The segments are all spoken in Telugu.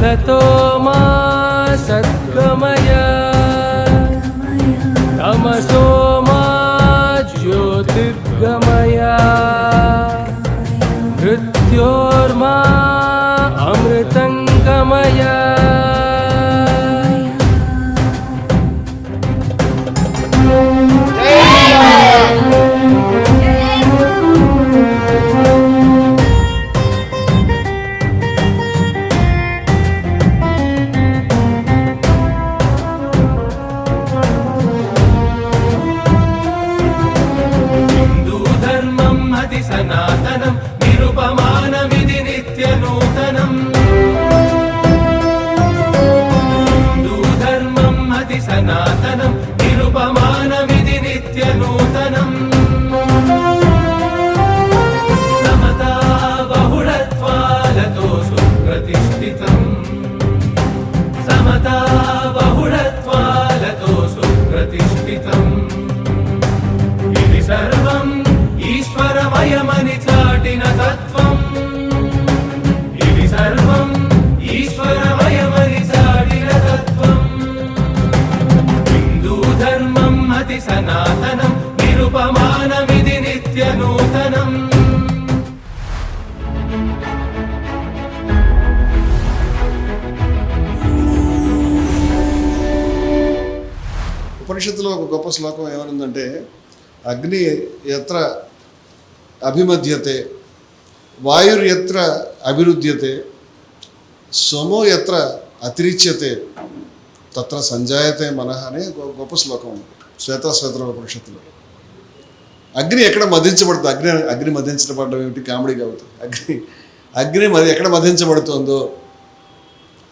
सतो मा सद्गमय। చాటిన తత్వం. ఇది సర్వం ఈశ్వరమయమని చాటిన తత్వం. హిందూ ధర్మం అతి సనాతనం నిరుపమానమిది నిత్య నూతనం. ఉపనిషత్తులో ఒక గొప్ప శ్లోకం ఏమనుందంటే అగ్ని ఎత్ర అభిమధ్యతే వాయుర్యత్ర అభిరుద్యతే సోమో ఎత్ర అతిరిచ్యతే తత్ర సంజాయతే మనహ అనే గొప్ప శ్లోకం ఉంది. శ్వేతాశ్వేతర ఉపనిషత్తులో. అగ్ని ఎక్కడ మధించబడుతుంది అగ్ని అగ్ని మధించబడడం ఏమిటి? కామెడీ కాబట్టి. అగ్ని అగ్ని మది ఎక్కడ మధించబడుతుందో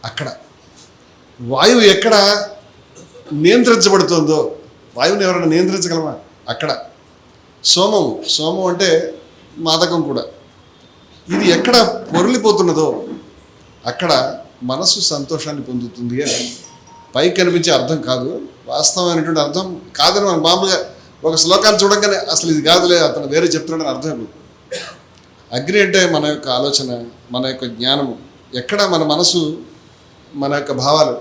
అక్కడ. వాయువు ఎక్కడ నియంత్రించబడుతుందో? వాయువుని ఎవరైనా నియంత్రించగలమా? అక్కడ. సోమం సోమం అంటే మాదకం కూడా. ఇది ఎక్కడ పొరలిపోతున్నదో అక్కడ మనసు సంతోషాన్ని పొందుతుంది అని పైకి కనిపించే అర్థం కాదు. వాస్తవమైనటువంటి అర్థం కాదని మనం మామూలుగా ఒక శ్లోకాన్ని చూడగానే అసలు ఇది కాదులే అతను వేరే చెప్తున్నాడని అర్థం అయిపోతుంది. అగ్ని అంటే మన యొక్క ఆలోచన మన యొక్క జ్ఞానము. ఎక్కడ మన మనసు మన యొక్క భావాలు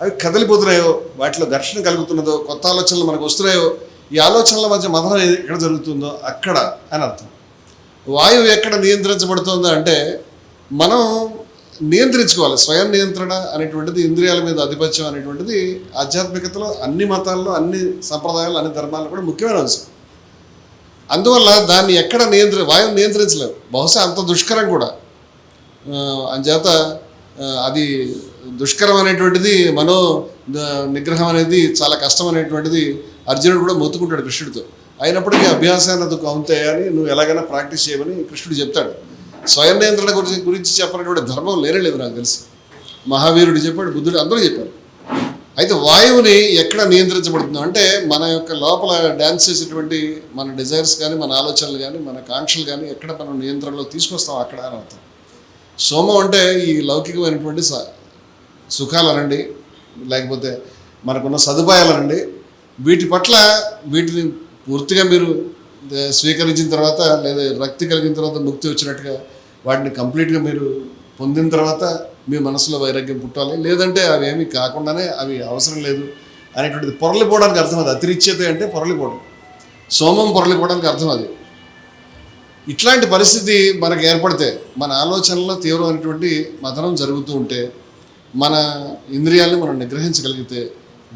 అవి కదిలిపోతున్నాయో వాటిలో ఘర్షణ కలుగుతున్నదో కొత్త ఆలోచనలు మనకు వస్తున్నాయో ఈ ఆలోచనల మధ్య మదనం ఎక్కడ జరుగుతుందో అక్కడ అని అర్థం. వాయువు ఎక్కడ నియంత్రించబడుతుంది అంటే మనం నియంత్రించుకోవాలి. స్వయం నియంత్రణ అనేటువంటిది ఇంద్రియాల మీద ఆధిపత్యం అనేటువంటిది ఆధ్యాత్మికతలో అన్ని మతాల్లో అన్ని సంప్రదాయాలు అన్ని ధర్మాల్లో కూడా ముఖ్యమైన అంశం. అందువల్ల దాన్ని ఎక్కడ నియంత్ర వాయువు నియంత్రించలేవు బహుశా అంత దుష్కరం కూడా. అందుచేత అంచేత అది దుష్కరం అనేటువంటిది మనో నిగ్రహం అనేది చాలా కష్టం అనేటువంటిది అర్జునుడు కూడా మొత్తుకుంటాడు కృష్ణుడితో. అయినప్పటికీ అభ్యాసాన్ని కౌంతే అని నువ్వు ఎలాగైనా ప్రాక్టీస్ చేయమని కృష్ణుడు చెప్తాడు. స్వయం నియంత్రణ గురించి గురించి చెప్పినటువంటి ధర్మం లేనే లేదు నాకు తెలిసి. మహావీరుడు చెప్పాడు బుద్ధుడు అందరూ చెప్పారు. అయితే వాయువుని ఎక్కడ నియంత్రించబడుతుందో అంటే మన యొక్క లోపల డ్యాన్స్ చేసేటువంటి మన డిజైర్స్ కానీ మన ఆలోచనలు కానీ మన కాంక్షలు కానీ ఎక్కడ మనం నియంత్రణలో తీసుకొస్తాం అక్కడ అని అర్థం. సోమం అంటే ఈ లౌకికమైనటువంటి స సుఖాలు అనండి. లేకపోతే మనకున్న సదుపాయాలు అనండి. వీటి పట్ల వీటిని పూర్తిగా మీరు స్వీకరించిన తర్వాత లేదా రక్తి కలిగిన తర్వాత ముక్తి వచ్చినట్టుగా వాటిని కంప్లీట్గా మీరు పొందిన తర్వాత మీ మనసులో వైరాగ్యం పుట్టాలి. లేదంటే అవి ఏమి కాకుండానే అవి అవసరం లేదు అనేటువంటిది పొరలిపోవడానికి అర్థం అది. అతిరిచ్యత అంటే పొరలిపోవడం సోమం పొరలిపోవడానికి అర్థం అది. ఇట్లాంటి పరిస్థితి మనకు ఏర్పడితే మన ఆలోచనలో తీవ్రమైనటువంటి మదనం జరుగుతూ ఉంటే మన ఇంద్రియాలను మనం నిగ్రహించగలిగితే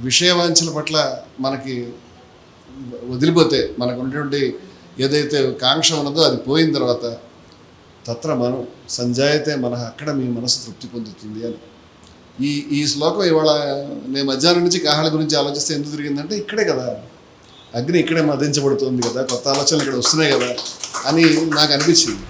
విషయవాంఛల పట్ల మనకి వదిలిపోతే మనకు ఉన్నటువంటి ఏదైతే కాంక్ష ఉన్నదో అది పోయిన తర్వాత తత్ర మనం సంజాయితే మన అక్కడ మీ మనసు తృప్తి పొందుతుంది అని. ఈ ఈ శ్లోకం ఇవాళ నేను మధ్యాహ్నం నుంచి కాహాల గురించి ఆలోచిస్తే ఎందుకు తిరిగిందంటే ఇక్కడే కదా. అగ్ని ఇక్కడే మదించబడుతుంది కదా. కొత్త ఆలోచనలు ఇక్కడ వస్తున్నాయి కదా అని నాకు అనిపించింది.